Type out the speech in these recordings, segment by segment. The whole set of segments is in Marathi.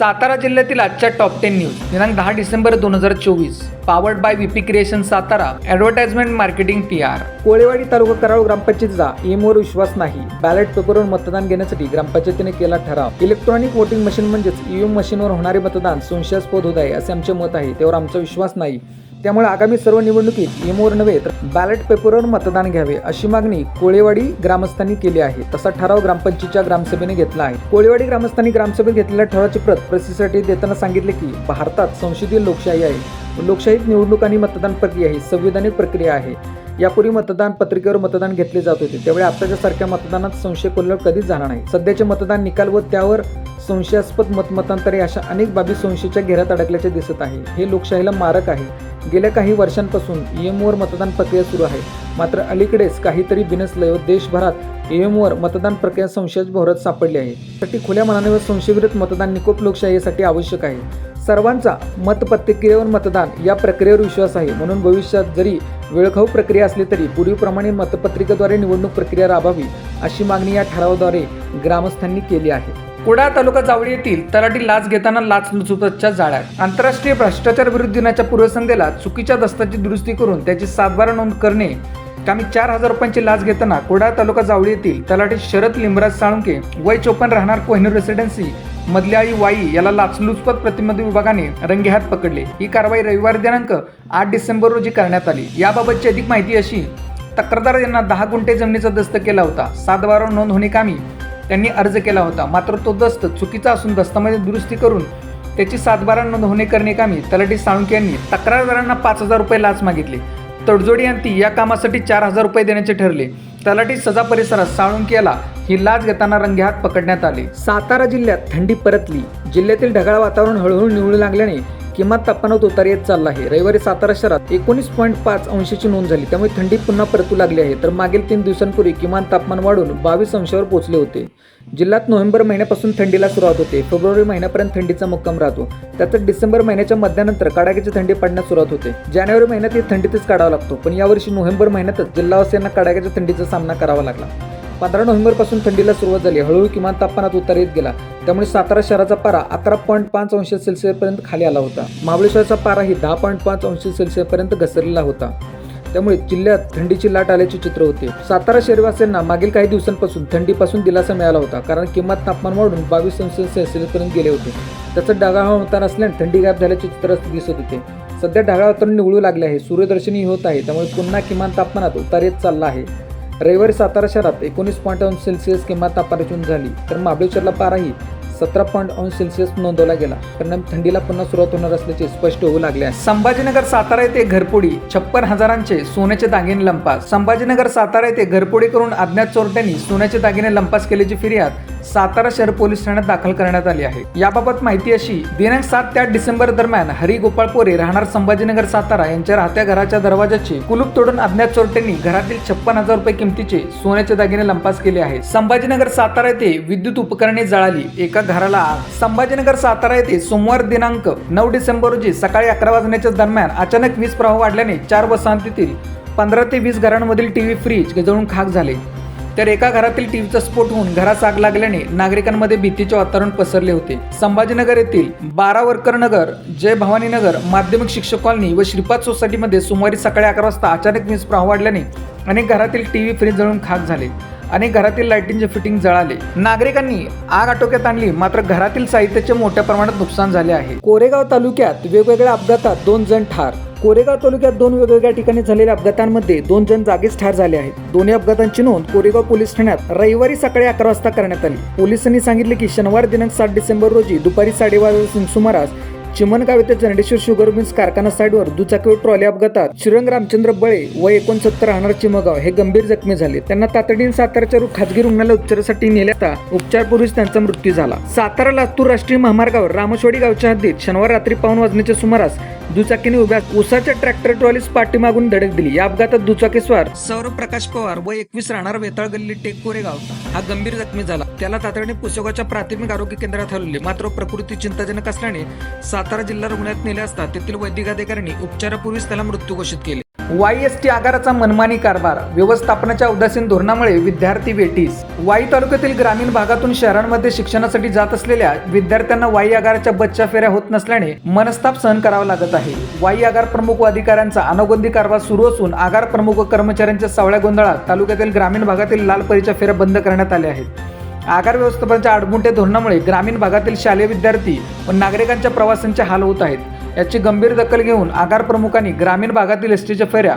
सातारा जिल्ह्यातील आजच्या टॉप टेन न्यूज दिनांक दहा डिसेंबर दोन हजार चोवीस. Powered by VP creation Satara. Advertisement marketing P R Kolewadi taluka Karad ग्रामपंचायतीचा एमवर विश्वास नाही. बॅलेट पेपरवर मतदान घेण्यासाठी ग्रामपंचायतीने केला ठराव. इलेक्ट्रॉनिक व्होटिंग मशीन म्हणजेच ईव्हीएम मशीनवर होणारे मतदान संशयास्पद होत आहे असे आमचे मत आहे. त्यावर आमचा विश्वास नाही. त्यामुळे आगामी सर्व निवडणुकीत ईएमओवर नव्हे तर बॅलेट पेपरवर मतदान घ्यावे अशी मागणी कोळेवाडी ग्रामस्थांनी केली आहे. तसा ठराव ग्रामपंचायतीच्या ग्रामसभेने घेतला आहे. कोळेवाडी ग्रामस्थांनी ग्रामसभेत घेतलेल्या ठरावाची प्रत प्रसिद्धीसाठी देताना सांगितले की भारतात संसदीय लोकशाही आहे. लोकशाहीत निवडणूक आणि मतदान प्रक्रिया ही संविधानिक प्रक्रिया आहे. यापूर्वी मतदान पत्रिकेवर मतदान घेतले जात होते. त्यावेळी आताच्या सारख्या मतदानात संशय कोल्हड कधीच जाणार नाही. सध्याचे मतदान निकाल व त्यावर संशयास्पद मतमतांतरे अशा अनेक बाबी संशयाच्या घेऱ्यात अडकल्याचे दिसत आहे. हे लोकशाहीला मारक आहे. गेल्या काही वर्षांपासून ई ईएमओवर मतदान प्रक्रिया सुरू आहे. मात्र अलीकडेच काहीतरी बिनसलंय व देशभरात ईएमओवर मतदान प्रक्रिया संशयाच भोवरात सापडली आहे. त्यासाठी खुल्या मनाने व संशयविरत मतदान निकोप लोकशाहीसाठी आवश्यक आहे. सर्वांचा मतपत्रिकेवर मतदान या प्रक्रियेवर विश्वास आहे. म्हणून भविष्यात जरी वेळखाऊ प्रक्रिया असली तरी पूर्वीप्रमाणे मतपत्रिकेद्वारे निवडणूक प्रक्रिया राबावी अशी मागणी या ठरावाद्वारे ग्रामस्थांनी केली आहे. कुडाळ तालुका जावळी येथील तलाठी लाच घेताना लाच लुचुपतच्या जाळ्यात. आंतरराष्ट्रीय भ्रष्टाचार विरुद्ध दिनाच्या पूर्वसंध्येला चुकीच्या दस्ताची दुरुस्ती करून त्याची सातबारा नोंद करणे कामी चार हजार रुपयांची लाच घेताना कुडाळ तालुका जावळी येथील तलाठी शरद लिंबराज साळुंके वय चोपन्न राहणार कोहिनूर रेसिडेन्सी मधल्या आई वाई याला लाचलुचपत प्रतिबंध विभागाने रंगेहात पकडले. ही कारवाई रविवारी दिनांक आठ डिसेंबर रोजी करण्यात आली. याबाबतची अधिक माहिती अशी तक्रारदार यांना दहा गुंठे जमिनीचा दस्त केला होता. सात बारा नोंद होणे कामी त्यांनी अर्ज केला होता. मात्र तो दस्त चुकीचा असून दस्तामध्ये दुरुस्ती करून त्याची सातबारा नोंद होणे करणे कामी तलाठी साळुंके यांनी तक्रारदारांना पाच हजार रुपये लाच मागितले. तडजोडी यांती या कामासाठी चार हजार रुपये देण्याचे ठरले. तलाठी सजा परिसरात साळुंके याला ही लाच घेताना रंगेहात पकडण्यात आले. सातारा जिल्ह्यात थंडी परतली. जिल्ह्यातील ढगाळ वातावरण हळूहळू निवळू लागल्याने किमान तापमानात उतार येत चालला आहे. रविवारी सातारा शहरात एकोणीस पॉईंट पाच अंशाची नोंद झाली. त्यामुळे थंडी पुन्हा परतू लागली आहे. तर मागील तीन दिवसांपूर्वी किमान तापमान वाढून बावीस अंशावर पोहोचले होते. जिल्ह्यात नोव्हेंबर महिन्यापासून थंडीला सुरुवात होते. फेब्रुवारी महिन्यापर्यंत थंडीचा मुक्काम राहतो. त्यातच डिसेंबर महिन्याच्या मध्यानंतर कडाक्याची थंडी पडण्यास सुरुवात होते. जानेवारी महिन्यात ही थंडीतच काढावा लागतो. पण यावर्षी नोव्हेंबर महिन्यातच जिल्हावासियांना कडाक्याच्या थंडीचा सामना करावा लागला. पंधरा नोव्हेंबरपासून थंडीला सुरुवात झाली. हळूहळू किमान तापमानात उतार येत गेला. त्यामुळे सातारा शहराचा पारा अकरा पॉईंट पाच अंश सेल्सिअसपर्यंत खाली आला होता. महाबळेश्वरचा पाराही दहा पॉईंट पाच अंश सेल्सिअसपर्यंत घसरलेला होता. त्यामुळे जिल्ह्यात थंडीची लाट आल्याचे चित्र होते. सातारा शहरवासियांना मागील काही दिवसांपासून थंडीपासून दिलासा मिळाला होता. कारण किमान तापमान वाढून बावीस अंश सेल्सिअसपर्यंत गेले होते. त्याचं ढगाळ होता असल्याने थंडी गायब झाल्याचे चित्र दिसत होते. सध्या ढगाळ वातावरण निवळू लागले आहे. सूर्यदर्शनी होत आहे. त्यामुळे पुन्हा किमान तापमानात उतार येत चालला आहे. रविवारी सातारा शहरात एकोणीस पॉईंट अंश सेल्सिअस किमान तापमानाची नोंद झाली. तर महाबळेश्वरला पाराही सतरा पॉईंट अंश सेल्सिअस नोंदवला गेला. परिणाम थंडीला पुन्हा सुरुवात होणार असल्याचे स्पष्ट होऊ लागले आहे. संभाजीनगर सातारा येथे घरपोडी छप्पन हजारांचे सोन्याचे दागिने लंपास. संभाजीनगर सातारा येथे घरपोडी करून अज्ञात चोरट्यांनी सोन्याचे दागिने लंपास केल्याची फिर्याद सातारा शहर पोलीस ठाण्यात दाखल करण्यात आली आहे. याबाबत माहिती अशी दिनांक सात ते आठ डिसेंबर दरम्यान हरी गोपाळ पोरे राहणार संभाजीनगर सातारा यांच्या राहत्या घराच्या दरवाजाचे कुलूप तोडून अज्ञात चोरट्यांनी घरातील छप्पन हजार रुपये किमतीचे सोन्याचे दागिने लंपास केले आहेत. संभाजीनगर सातारा येथे विद्युत उपकरणे जळाली. एका घराला आग संभाजीनगर सातारा येथे सोमवार दिनांक नऊ डिसेंबर रोजी सकाळी अकरा वाजण्याच्या दरम्यान अचानक वीज प्रवाह वाढल्याने चार वसाहतीतील पंधरा ते वीस घरांमधील टीव्ही फ्रीज गजळून खाक झाले. तर एका घरातील टीव्हीचा स्फोट होऊन घरास आग लागल्याने नागरिकांमध्ये भीतीचे वातावरण पसरले होते. संभाजीनगर येथील बारा नगर जय भवानी नगर माध्यमिक शिक्षक कॉलनी व श्रीपाद सोसायटीमध्ये सोमवारी सकाळी अकरा वाजता अचानक वीज प्रवाह वाढल्याने अनेक घरातील टीव्ही फ्रीज जळून खाक झाले. अनेक घरातील लाईटिंगचे फिटिंग जळाले. नागरिकांनी आग आटोक्यात आणली मात्र घरातील साहित्याचे मोठ्या प्रमाणात नुकसान झाले आहे. कोरेगाव तालुक्यात वेगवेगळ्या अपघातात दोन जण ठार. कोरेगाव तालुक्यात दोन वेगवेगळ्या ठिकाणी झालेल्या अपघातांमध्ये दोन जण जागीच ठार झाले आहेत. दोन्ही अपघातांची नोंद कोरेगाव पोलीस ठाण्यात रविवारी सकाळी अकरा वाजता करण्यात आली. पोलिसांनी सांगितले की शनिवार दिनांक सात डिसेंबर रोजी दुपारी साडेबारा सुमारास चिमनगाव येथे चंडेश्वर शुगर मिल्स कारखाना साईडवर दुचाकीवर ट्रॉली अपघातात श्रीरंग रामचंद्र बळे व एकोणसत्तर राहणार चिमगाव हे गंभीर जखमी झाले. त्यांना तातडीने साताराच्या रु- खाजगी रुग्णालय उपचारासाठी नेले असता उपचारपूर्वीच त्यांचा मृत्यू झाला. सातारा लातूर राष्ट्रीय महामार्गावर रामशवाडी गावच्या हद्दीत शनिवार रात्री पाऊन वाजण्याच्या सुमारास दुचाकीने उभ्या उसाच्या ट्रॅक्टर ट्रॉलीस पाठीमागून धडक दिली. या अपघातात दुचाकीस्वार सौरभ प्रकाश पवार व एकवीस राहणार वेताळ गल्ली टेक कोरेगाव. हा गंभीर जखमी झाला. त्याला तातडीने पुसेगावच्या प्राथमिक आरोग्य केंद्रात हलवले. मात्र प्रकृती चिंताजनक असल्याने सातारा जिल्हा रुग्णालयात नेले असता तेथील वैद्यकाधिकाऱ्यांनी उपचारापूर्वीच त्याला मृत्यू घोषित केले. वाई एस टी आगाराचा मनमानी कारभार व्यवस्थापनाच्या उदासीन धोरणामुळे विद्यार्थी वेटीस वाई तालुक्यातील ग्रामीण भागातून शहरांमध्ये शिक्षणासाठी जात असलेल्या विद्यार्थ्यांना वाई आगाराच्या बसच्या फेऱ्या होत नसल्याने मनस्ताप सहन करावा लागत आहे. वाई आगार प्रमुख व अधिकाऱ्यांचा अनोगंदी कारभार सुरू असून आगार प्रमुख व कर्मचाऱ्यांच्या सावळ्या गोंधळात तालुक्यातील ग्रामीण भागातील लाल परीच्या फेऱ्या बंद करण्यात आल्या आहेत. आगार व्यवस्थापनाच्या आडमुठे धोरणामुळे ग्रामीण भागातील शालेय विद्यार्थी व नागरिकांच्या प्रवासांचे हाल होत आहेत. याची गंभीर दखल घेऊन आगार प्रमुखांनी ग्रामीण भागातील एस टीच्या फेऱ्या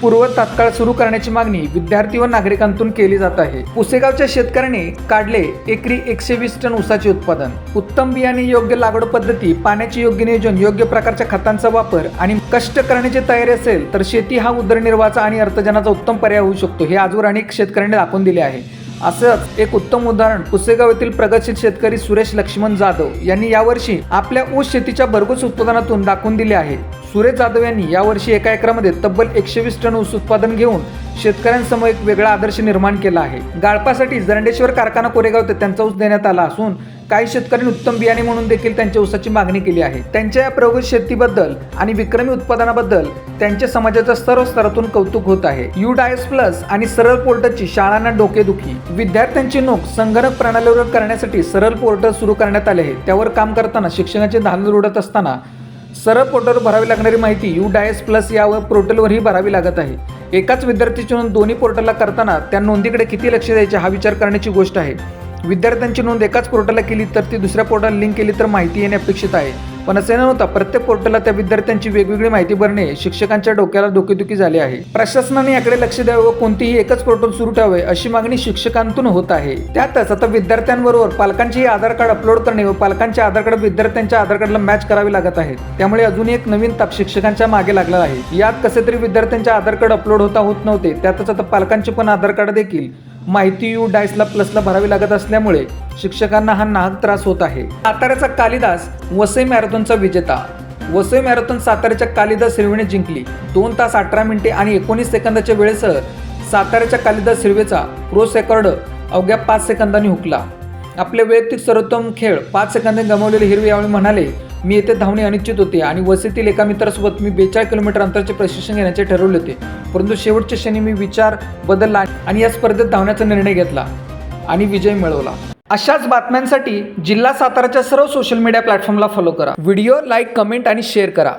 पूर्व तात्काळ सुरू करण्याची मागणी विद्यार्थी व नागरिकांतून केली जात आहे. पुसेगावच्या शेतकऱ्यांनी काढले एकरी एकशे वीस टन ऊसाचे उत्पादन. उत्तम बियाणे योग्य लागवड पद्धती पाण्याचे योग्य नियोजन योग्य प्रकारच्या खतांचा वापर आणि कष्ट करण्याची तयारी असेल तर शेती हा उदरनिर्वाहाचा आणि अर्थजनाचा उत्तम पर्याय होऊ शकतो हे आजवर अनेक शेतकऱ्यांनी दाखवून दिले आहे. असंच एक उत्तम उदाहरण पुसेगाव येथील प्रगतशील शेतकरी सुरेश लक्ष्मण जाधव यांनी यावर्षी आपल्या ऊस शेतीच्या भरघोस उत्पादनातून दाखवून दिले आहे. सुरेश जाधव यांनी यावर्षी एका एकरामध्ये तब्बल एकशे वीस टन ऊस उत्पादन घेऊन शेतकऱ्यांसमोर एक वेगळा आदर्श निर्माण केला आहे. गाळपासाठी जरंडेश्वर कारखाना कोरेगाव ते त्यांचा ऊस देण्यात आला असून काही शेतकऱ्यांनी उत्तम बियाणे म्हणून देखील त्यांच्या ऊसाची मागणी केली आहे. त्यांच्या या प्रगत शेतीबद्दल आणि विक्रमी उत्पादनाबद्दल त्यांच्या समाजाच्या सर्व स्तरातून कौतुक होत आहे. यू डायस प्लस आणि सरळ पोर्टलची शाळांना डोकेदुखी विद्यार्थ्यांची नोक संगणक प्रणालीवर करण्यासाठी सरळ पोर्टल सुरू करण्यात आले आहे. त्यावर काम करताना शिक्षणाचे धान उडत असताना सरळ पोर्टलवर भरावी लागणारी माहिती यू डायस प्लस यावर पोर्टलवरही भरावी लागत आहे. एकाच विद्यार्थ्याची नोंद दोन्ही पोर्टलला करताना त्या नोंदीकडे किती लक्ष द्यायचे हा विचार करण्याची गोष्ट आहे. विद्यार्थ्यांची नोंद एकाच पोर्टलला केली तर ती दुसऱ्या पोर्टलला लिंक केली तर माहिती येणे अपेक्षित आहे. पण असे न होता प्रत्येक पोर्टलला त्या विद्यार्थ्यांची वेगवेगळी माहिती भरणे शिक्षकांच्या डोक्याला डोकेदुखी झाली आहे. प्रशासनाने याकडे लक्ष द्यावे व कोणतीही एकच पोर्टल सुरू ठेवावे अशी मागणी शिक्षकांतून होत आहे. त्यातच आता विद्यार्थ्यांबरोबर पालकांचेही आधार कार्ड अपलोड करणे व पालकांचे आधार कार्ड विद्यार्थ्यांच्या आधार कार्डला मॅच करावे लागत आहेत त्यामुळे अजून एक नवीन ताप शिक्षकांच्या मागे लागला आहे. यात कसे तरी विद्यार्थ्यांचे आधार कार्ड अपलोड होता होत नव्हते. त्यातच आता पालकांचे पण आधार कार्ड देखील माहिती यू डायसला प्लसला भरावी लागत असल्यामुळे शिक्षकांना हा नाहक त्रास होत आहे. साताऱ्याचा कालिदास वसई मॅरेथॉनचा विजेता. वसई मॅरेथॉन साताऱ्याच्या कालिदास हिरवेने जिंकली. दोन तास अठरा मिनिटे आणि एकोणीस सेकंदाच्या वेळेसह साताऱ्याच्या कालिदास हिरवेचा क्रोस रेकॉर्ड अवघ्या पाच सेकंदांनी हुकला. आपले वैयक्तिक सर्वोत्तम खेळ पाच सेकंदांनी गमावलेले हिरवे यावेळी म्हणाले मी येथे धावणे अनिश्चित होते आणि वसईतील एका मित्रासोबत मी बेचाळीस किलोमीटर अंतराचे प्रशिक्षण घेण्याचे ठरवले होते. परंतु शेवटच्या क्षणी मी विचार बदलला आणि या स्पर्धेत धावण्याचा निर्णय घेतला आणि विजय मिळवला. अशाच बातम्यांसाठी जिल्हा साताराच्या सर्व सोशल मीडिया प्लॅटफॉर्मला फॉलो करा. व्हिडिओ लाईक कमेंट आणि शेअर करा.